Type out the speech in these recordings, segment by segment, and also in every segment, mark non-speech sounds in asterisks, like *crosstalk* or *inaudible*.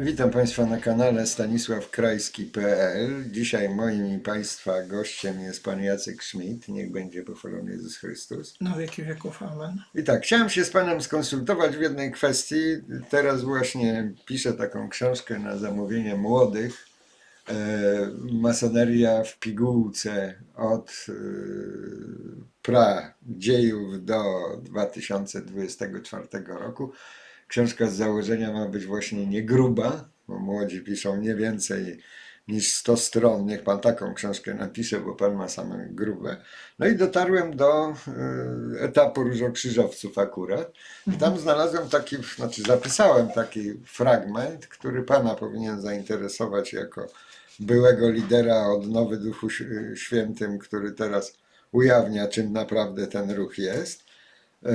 Witam Państwa na kanale stanisławkrajski.pl. Dzisiaj moim i Państwa gościem jest Pan Jacek Schmidt. Niech będzie pochwalony Jezus Chrystus. Na wieki wieków. Amen. I tak, chciałem się z Panem skonsultować w jednej kwestii. Teraz właśnie piszę taką książkę na zamówienie młodych. E, masoneria w pigułce od e, pra dziejów do 2024 roku. Książka z założenia ma być właśnie nie gruba, bo młodzi piszą nie więcej niż 100 stron. Niech pan taką książkę napisze, bo pan ma same grube. No i dotarłem do e, etapu różokrzyżowców akurat. I tam znalazłem taki, znaczy zapisałem taki fragment, który pana powinien zainteresować jako byłego lidera odnowy Duchu Ś- Świętym, który teraz ujawnia, czym naprawdę ten ruch jest. E,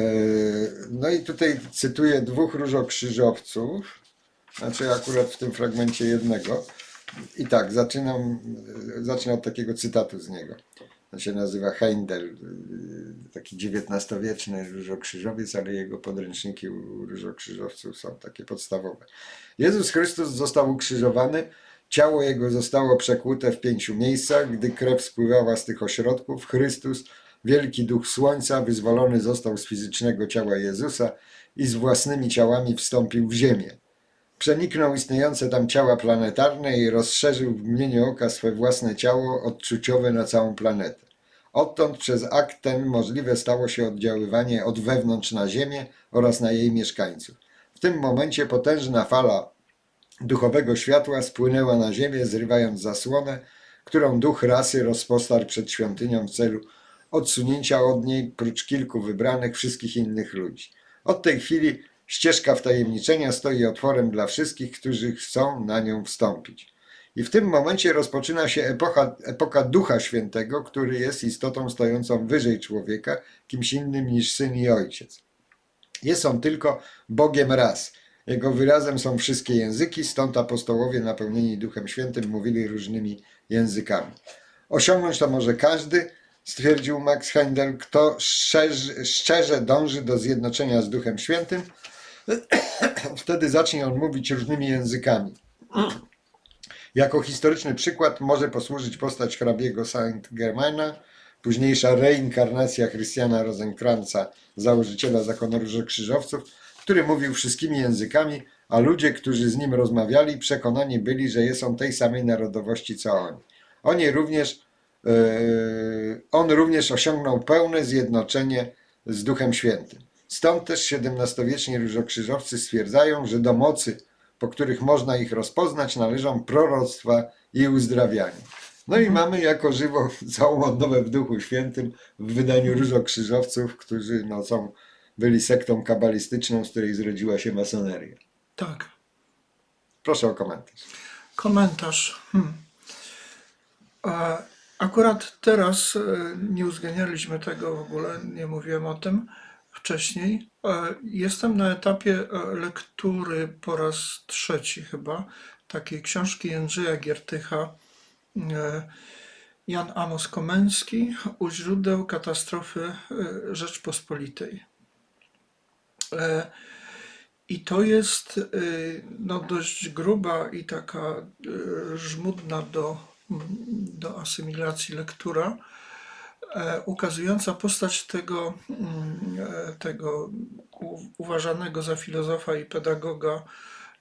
No i tutaj cytuję dwóch różokrzyżowców, znaczy akurat w tym fragmencie jednego. I tak, zaczynam, zacznę od takiego cytatu z niego. On się nazywa Heindel, e, taki XIX-wieczny różokrzyżowiec, ale jego podręczniki u różokrzyżowców są takie podstawowe. Jezus Chrystus został ukrzyżowany, ciało jego zostało przekłute w pięciu miejscach, gdy krew spływała z tych ośrodków, Chrystus, wielki duch słońca, wyzwolony został z fizycznego ciała Jezusa i z własnymi ciałami wstąpił w ziemię. Przeniknął istniejące tam ciała planetarne i rozszerzył w mgnieniu oka swe własne ciało odczuciowe na całą planetę. Odtąd przez akt ten możliwe stało się oddziaływanie od wewnątrz na Ziemię oraz na jej mieszkańców. W tym momencie potężna fala duchowego światła spłynęła na ziemię, zrywając zasłonę, którą duch rasy rozpostarł przed świątynią w celu odsunięcia od niej, prócz kilku wybranych, wszystkich innych ludzi. Od tej chwili ścieżka wtajemniczenia stoi otworem dla wszystkich, którzy chcą na nią wstąpić. I w tym momencie rozpoczyna się epoka, epoka Ducha Świętego, który jest istotą stojącą wyżej człowieka, kimś innym niż syn i ojciec. Jest on tylko Bogiem raz. Jego wyrazem są wszystkie języki, stąd apostołowie napełnieni Duchem Świętym mówili różnymi językami. Osiągnąć to może każdy, stwierdził Max Heindel, kto szczerze, szczerze dąży do zjednoczenia z Duchem Świętym, *clears throat* wtedy zacznie on mówić różnymi językami. Jako historyczny przykład może posłużyć postać hrabiego Saint-Germaina, późniejsza reinkarnacja Christiana Rosenkranza, założyciela zakonu Różokrzyżowców, który mówił wszystkimi językami, a ludzie, którzy z nim rozmawiali, przekonani byli, że jest on tej samej narodowości co oni. Oni również, on również osiągnął pełne zjednoczenie z Duchem Świętym. Stąd też XVII-wieczni różokrzyżowcy stwierdzają, że do mocy, po których można ich rozpoznać, należą proroctwa i uzdrawianie. No i mamy jako żywo całą odnowę w Duchu Świętym w wydaniu różokrzyżowców, którzy no, są, byli sektą kabalistyczną, z której zrodziła się masoneria. Tak. Proszę o komentarz. Komentarz. Hmm. A Akurat teraz e, nie uwzględnialiśmy tego w ogóle, nie mówiłem o tym wcześniej. E, Jestem na etapie e, lektury po raz trzeci chyba takiej książki Jędrzeja Giertycha Jan Amos Komęski u źródeł katastrofy Rzeczpospolitej. I to jest no, dość gruba i taka żmudna do, do asymilacji lektura, e, ukazująca postać tego, mm, e, tego uważanego za filozofa i pedagoga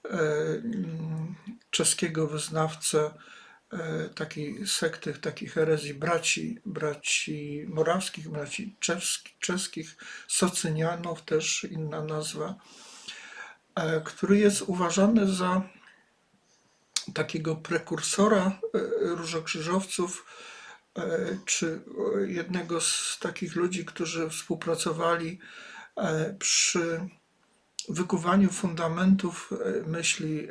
e, mm, czeskiego wyznawcę takiej sekty, takiej herezji braci, braci morawskich, braci czeski, czeskich, Socynianów, też inna nazwa który jest uważany za takiego prekursora e, różokrzyżowców, e, czy e, jednego z takich ludzi, którzy współpracowali przy wykuwaniu fundamentów myśli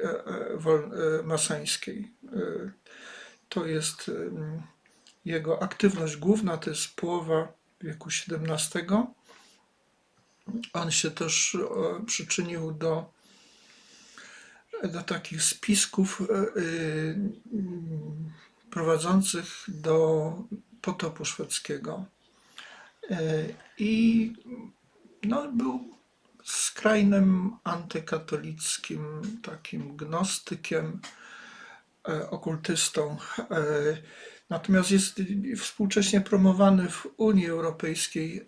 masońskiej. To jest jego aktywność główna, to jest połowa wieku XVII. On się też przyczynił do, do takich spisków e, mm, prowadzących do potopu szwedzkiego. E, I no, był skrajnym antykatolickim takim gnostykiem, e, okultystą. Natomiast jest współcześnie promowany w Unii Europejskiej.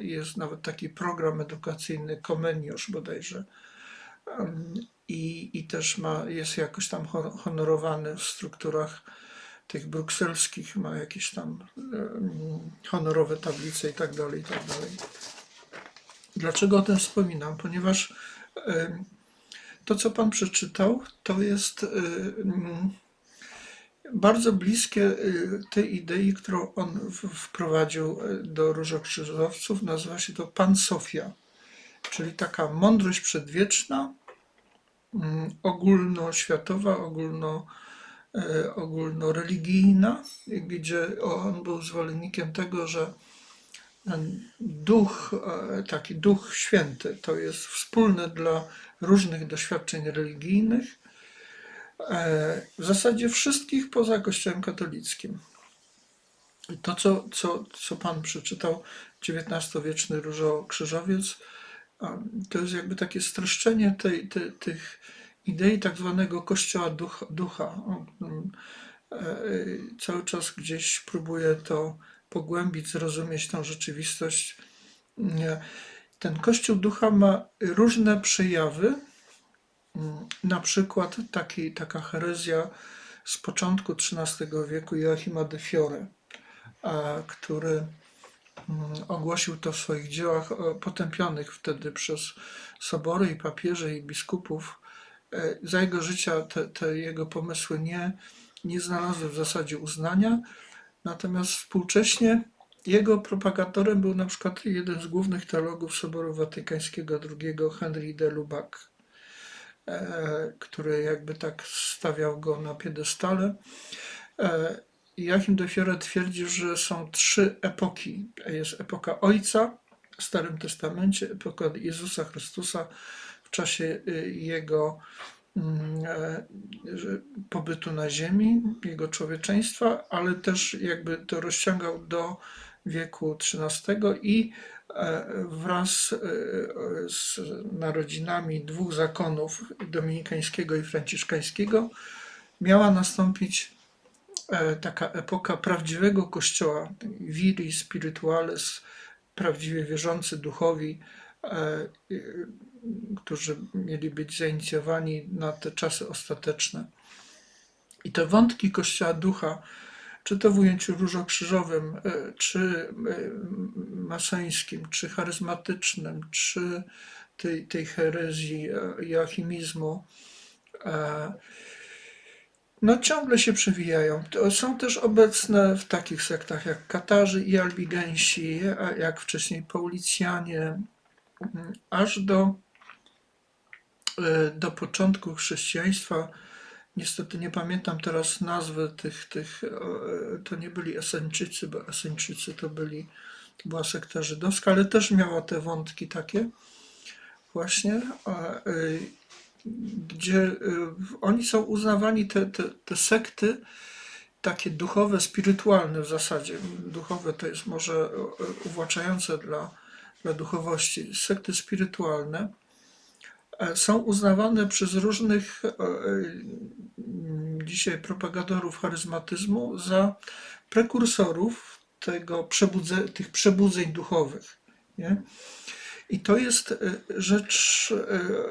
Jest nawet taki program edukacyjny Comeniusz bodajże. I, i też ma, jest jakoś tam honorowany w strukturach tych brukselskich, ma jakieś tam honorowe tablice i tak dalej, i tak dalej. Dlaczego o tym wspominam? Ponieważ to, co Pan przeczytał, to jest bardzo bliskie y, tej idei, którą on wprowadził y, do różokrzyżowców. Nazywa się to Pan Sofia, czyli taka mądrość przedwieczna, ogólnoświatowa, ogólno, e, ogólnoreligijna, gdzie on był zwolennikiem tego, że duch, e, taki duch święty, to jest wspólne dla różnych doświadczeń religijnych, e, w zasadzie wszystkich poza Kościołem katolickim. To, co, co, co Pan przeczytał, XIX-wieczny różokrzyżowiec, to jest jakby takie streszczenie tej, tych idei tak zwanego Kościoła ducha. ducha. E, e, Cały czas gdzieś próbuję to pogłębić, zrozumieć tą rzeczywistość. Ten Kościół ducha ma różne przejawy, Mm, Na przykład taki, taka herezja z początku XIII wieku Joachima de Fiore, który ogłosił to w swoich dziełach, e, potępionych wtedy przez sobory i papieży i biskupów. E, Za jego życia te, te jego pomysły nie, nie znalazły w zasadzie uznania, natomiast współcześnie jego propagatorem był na przykład jeden z głównych teologów Soboru Watykańskiego II, Henry de Lubac e, który jakby tak stawiał go na piedestale. Joachim Fiore twierdził, że są trzy epoki. Jest epoka Ojca w Starym Testamencie, epoka Jezusa Chrystusa w czasie y, Jego mm, e, pobytu na ziemi, Jego człowieczeństwa, ale też jakby to rozciągał do wieku XIII i e, wraz e, z narodzinami dwóch zakonów dominikańskiego i franciszkańskiego miała nastąpić taka epoka prawdziwego kościoła, viri spirituales, prawdziwie wierzący duchowi, e, którzy mieli być zainicjowani na te czasy ostateczne. I te wątki Kościoła Ducha, czy to w ujęciu różokrzyżowym, e, czy e, masońskim, czy charyzmatycznym, czy tej, tej herezji e, joachimizmu, e, no ciągle się przewijają. Są też obecne w takich sektach jak Katarzy i Albigensi, jak wcześniej Paulicjanie, mm, aż do, e, do początku chrześcijaństwa. Niestety nie pamiętam teraz nazwy tych, tych e, to nie byli Eseńczycy, bo Eseńczycy to byli, to była sekta żydowska, ale też miała te wątki takie właśnie, a, y, gdzie y, oni są uznawani, te, te, te sekty, takie duchowe, spirytualne w zasadzie. Duchowe to jest może y, uwłaczające dla, dla duchowości. Sekty spirytualne e, są uznawane przez różnych e, mm, dzisiaj propagadorów charyzmatyzmu za prekursorów tego przebudze, tych przebudzeń duchowych. Nie? I to jest e, rzecz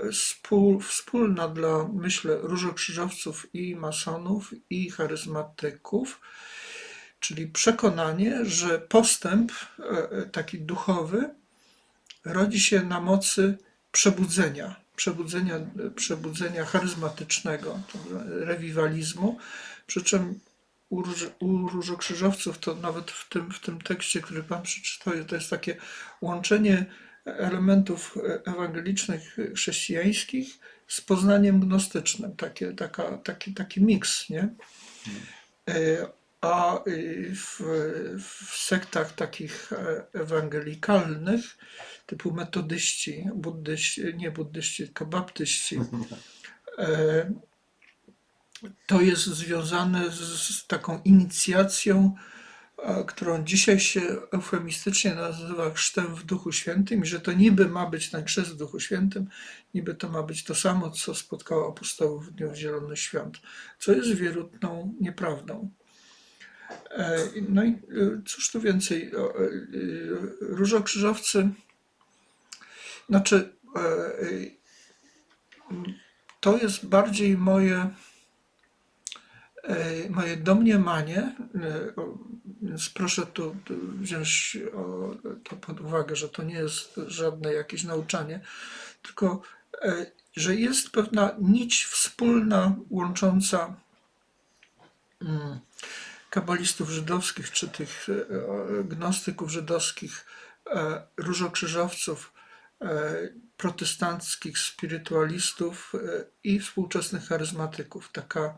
e, wspólna dla, myślę, różokrzyżowców i masonów i charyzmatyków, czyli przekonanie, że postęp e, taki duchowy rodzi się na mocy przebudzenia, przebudzenia, przebudzenia charyzmatycznego, rewiwalizmu, przy czym u, u różokrzyżowców to nawet w tym, w tym tekście, który Pan przeczytał, to jest takie łączenie elementów ewangelicznych, chrześcijańskich z poznaniem gnostycznym, takie, taka, taki, taki miks, nie? E, A y, w, w sektach takich e, ewangelikalnych, typu metodyści, buddyści, nie buddyści, tylko baptyści, *laughs* e, to jest związane z, taką inicjacją którą dzisiaj się eufemistycznie nazywa chrztem w Duchu Świętym, i że to niby ma być ten chrzest w Duchu Świętym, niby to ma być to samo, co spotkało apostołów w Dniu Zielonych Świąt, co jest wierutną nieprawdą. E, No i e, cóż tu więcej, e, różokrzyżowcy, znaczy to jest bardziej moje, moje domniemanie, e, więc proszę tu wziąć to pod uwagę, że to nie jest żadne jakieś nauczanie, tylko e, że jest pewna nić wspólna łącząca mm, kabalistów żydowskich, czy tych e, gnostyków żydowskich, e, różokrzyżowców, e, protestanckich spiritualistów e, i współczesnych charyzmatyków. Taka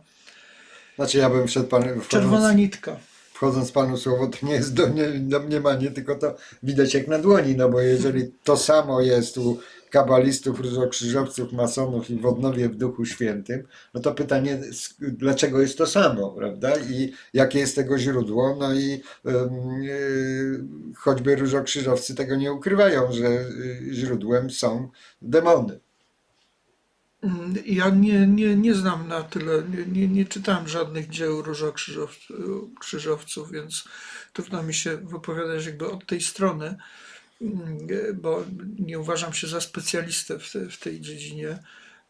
Znaczy ja bym wszedł pan, czerwona wchodząc, nitka. wchodząc panu słowo, to nie jest do, nie, domniemanie, tylko to widać jak na dłoni, no bo jeżeli to samo jest u kabalistów, różokrzyżowców, masonów i w odnowie w Duchu Świętym, no to pytanie, dlaczego jest to samo, prawda? I jakie jest tego źródło? No i yy, choćby różokrzyżowcy tego nie ukrywają, że y, źródłem są demony. Mm, Ja nie, nie, nie znam na tyle, nie, nie, nie czytałem żadnych dzieł różokrzyżowców, więc trudno mi się wypowiadać jakby od tej strony, mm, bo nie uważam się za specjalistę w, te, w tej dziedzinie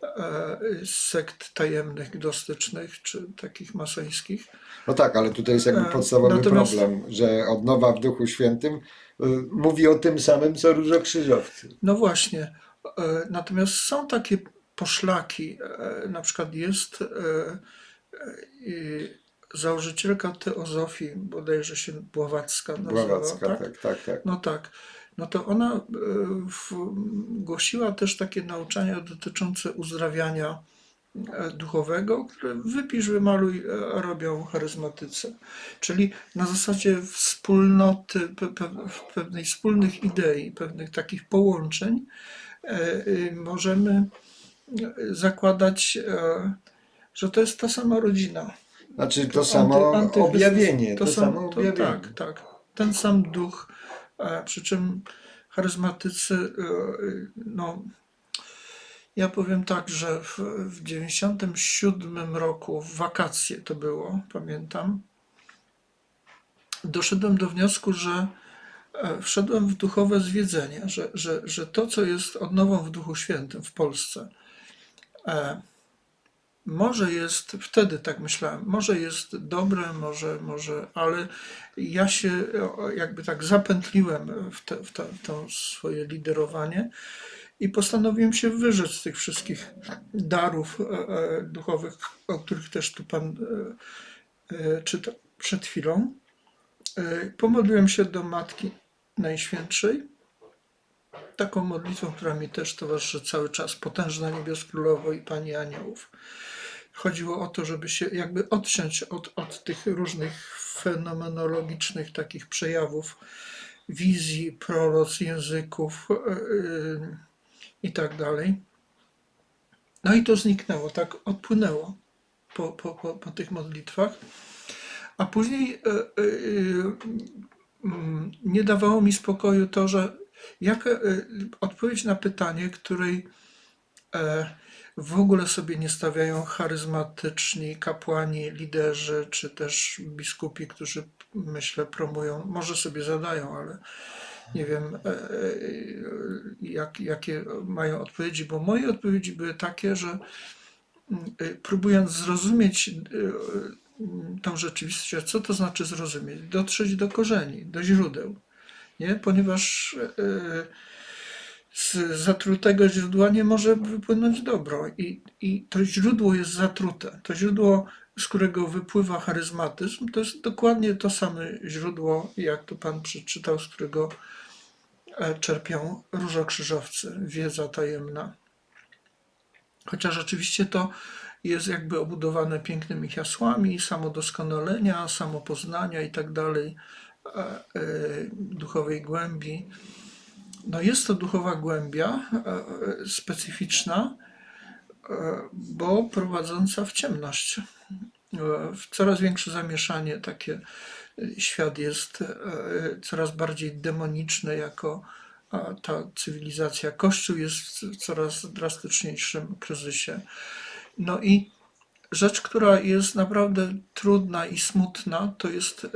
e, sekt tajemnych, gnostycznych czy takich masońskich. No tak, ale tutaj jest jakby E, podstawowy natomiast- problem, że odnowa w Duchu Świętym y, mówi o tym samym, co różokrzyżowcy. No właśnie. E, Natomiast są takie poszlaki. e, Na przykład jest e, e, założycielka teozofii, bodajże się Bławacka nazywała, Bławacka, tak? tak, tak, tak. No tak. No to ona e, w, głosiła też takie nauczania dotyczące uzdrawiania e, duchowego, które wypisz, wymaluj, e, robią charyzmatycy. Czyli na zasadzie wspólnoty, pe, pe, pewnej wspólnych idei, pewnych takich połączeń e, e, możemy e, zakładać, e, że to jest ta sama rodzina. Znaczy to Anty- samo antychryst- objawienie, to, sam- samo to- objawienie. Tak, tak. Ten sam duch, e, przy czym charyzmatycy, e, no, ja powiem tak, że w, w 97 roku, w wakacje to było, pamiętam, doszedłem do wniosku, że wszedłem w duchowe zwiedzenie, że, że, że to, co jest odnową w Duchu Świętym w Polsce, może jest, wtedy tak myślałem, może jest dobre, może, może, ale ja się jakby tak zapętliłem w, te, w to, to swoje liderowanie i postanowiłem się wyrzec z tych wszystkich darów e, e, duchowych, o których też tu Pan e, e, czytał przed chwilą. E, Pomodliłem się do Matki Najświętszej, taką modlitwą, która mi też towarzyszy cały czas, potężna niebios królowo i Pani aniołów. Chodziło o to, żeby się jakby odciąć od, od tych różnych fenomenologicznych takich przejawów, wizji, proroc, języków yy, i tak dalej. No i to zniknęło, tak odpłynęło po, po, po, po tych modlitwach. A później e, mm, nie dawało mi spokoju to, że jaka e, odpowiedź na pytanie, której e, w ogóle sobie nie stawiają charyzmatyczni kapłani, liderzy, czy też biskupi, którzy myślę promują, może sobie zadają, ale nie wiem e, jak, jakie mają odpowiedzi, bo moje odpowiedzi były takie, że mm, próbując zrozumieć tą rzeczywistość, co to znaczy zrozumieć? Dotrzeć do korzeni, do źródeł, nie? Ponieważ e, z zatrutego źródła nie może wypłynąć dobro. I, I to źródło jest zatrute. To źródło, z którego wypływa charyzmatyzm, to jest dokładnie to same źródło, jak tu Pan przeczytał, z którego e, czerpią różokrzyżowcy, wiedza tajemna. Chociaż oczywiście to jest jakby obudowane pięknymi hasłami samodoskonalenia, samopoznania i e, e, duchowej głębi. No jest to duchowa głębia e, specyficzna, bo prowadząca w ciemność. W coraz większe zamieszanie, takie świat jest coraz bardziej demoniczny jako ta cywilizacja. Kościół jest w coraz drastyczniejszym kryzysie. No i rzecz, która jest naprawdę trudna i smutna, to jest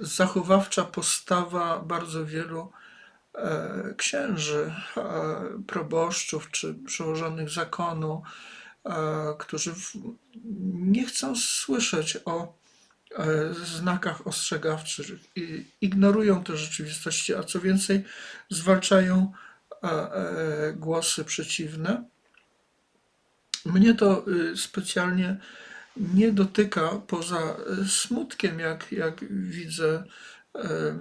zachowawcza postawa bardzo wielu e, księży, e, proboszczów czy przełożonych zakonu, e, którzy nie chcą słyszeć o znakach ostrzegawczych ignorują te rzeczywistości, a co więcej, zwalczają głosy przeciwne. Mnie to y, specjalnie nie dotyka poza y, smutkiem, jak, jak widzę e,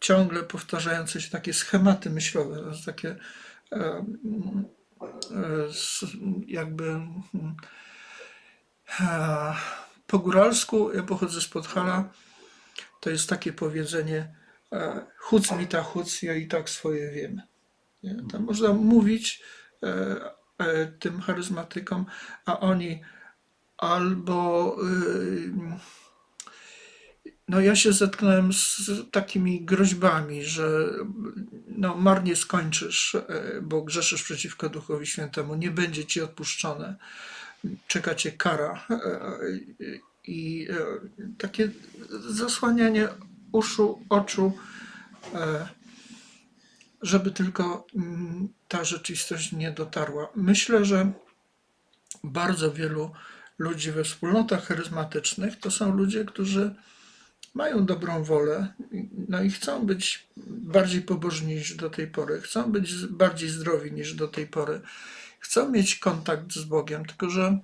ciągle powtarzające się takie schematy myślowe, takie e, e, jakby e, po góralsku, ja pochodzę z Podhala, to jest takie powiedzenie e, chuc mi ta chuc, ja i tak swoje wiem. Tam można mówić e, e, tym charyzmatykom, a oni albo y, no ja się zetknąłem z takimi groźbami, że no marnie skończysz, e, bo grzeszysz przeciwko Duchowi Świętemu, nie będzie ci odpuszczone, czeka cię kara. I e, takie zasłanianie uszu, oczu, żeby tylko mm, ta rzeczywistość nie dotarła. Myślę, że bardzo wielu ludzi we wspólnotach charyzmatycznych to są ludzie, którzy mają dobrą wolę, no i chcą być bardziej pobożni niż do tej pory, chcą być bardziej zdrowi niż do tej pory, chcą mieć kontakt z Bogiem, tylko że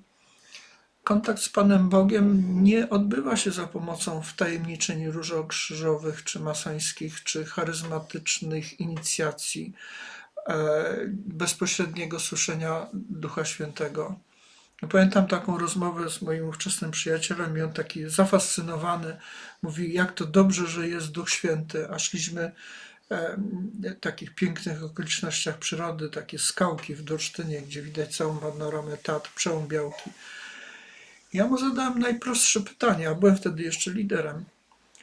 kontakt z Panem Bogiem nie odbywa się za pomocą wtajemniczeń różokrzyżowych, czy masońskich, czy charyzmatycznych inicjacji, e, bezpośredniego słyszenia Ducha Świętego. No, Pamiętam taką rozmowę z moim ówczesnym przyjacielem i on taki zafascynowany mówi, jak to dobrze, że jest Duch Święty, a szliśmy w takich pięknych okolicznościach przyrody, takie skałki w Dorsztynie, gdzie widać całą panoramę Tatr, przełom Białki. Ja mu zadałem najprostsze pytanie, a byłem wtedy jeszcze liderem.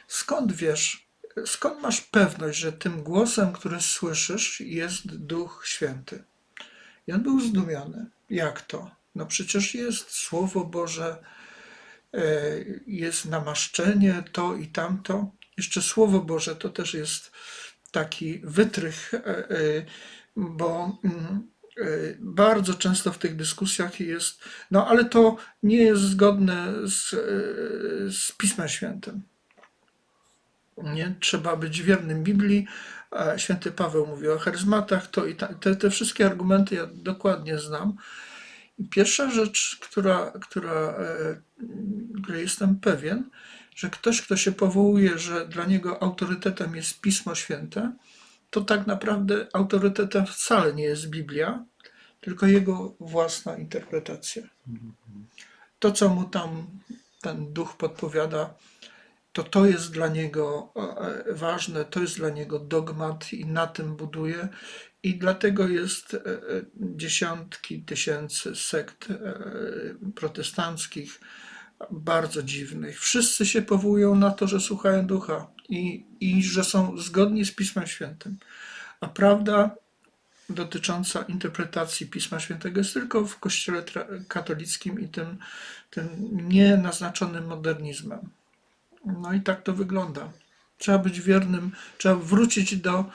Skąd wiesz, skąd masz pewność, że tym głosem, który słyszysz, jest Duch Święty? I on był zdumiony. Jak to? No przecież jest Słowo Boże, e, jest namaszczenie, to i tamto. Jeszcze Słowo Boże to też jest taki wytrych, e, e, bo mm, bardzo często w tych dyskusjach jest, no ale to nie jest zgodne z, z Pismem Świętym. Nie? Trzeba być wiernym Biblii. Święty Paweł mówi o charyzmatach, to i ta, te, te wszystkie argumenty ja dokładnie znam. Pierwsza rzecz, która, która, e, której jestem pewien, że ktoś, kto się powołuje, że dla niego autorytetem jest Pismo Święte, to tak naprawdę autorytetem wcale nie jest Biblia, tylko jego własna interpretacja. To, co mu tam ten duch podpowiada, to to jest dla niego e, ważne, to jest dla niego dogmat i na tym buduje. I dlatego jest e, e, dziesiątki tysięcy sekt e, protestanckich, bardzo dziwnych. Wszyscy się powołują na to, że słuchają ducha i, i że są zgodni z Pismem Świętym. A prawda dotycząca interpretacji Pisma Świętego jest tylko w Kościele katolickim i tym, tym nienaznaczonym modernizmem. No i tak to wygląda. Trzeba być wiernym, trzeba wrócić do,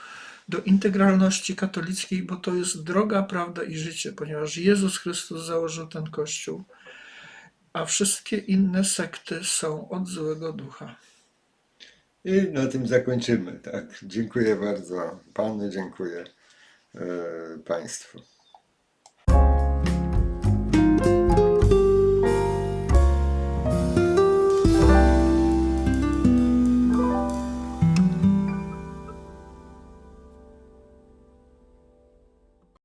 do integralności katolickiej, bo to jest droga, prawda i życie, ponieważ Jezus Chrystus założył ten kościół, a wszystkie inne sekty są od złego ducha. I na tym zakończymy. Tak. Dziękuję bardzo panu, dziękuję e, państwu.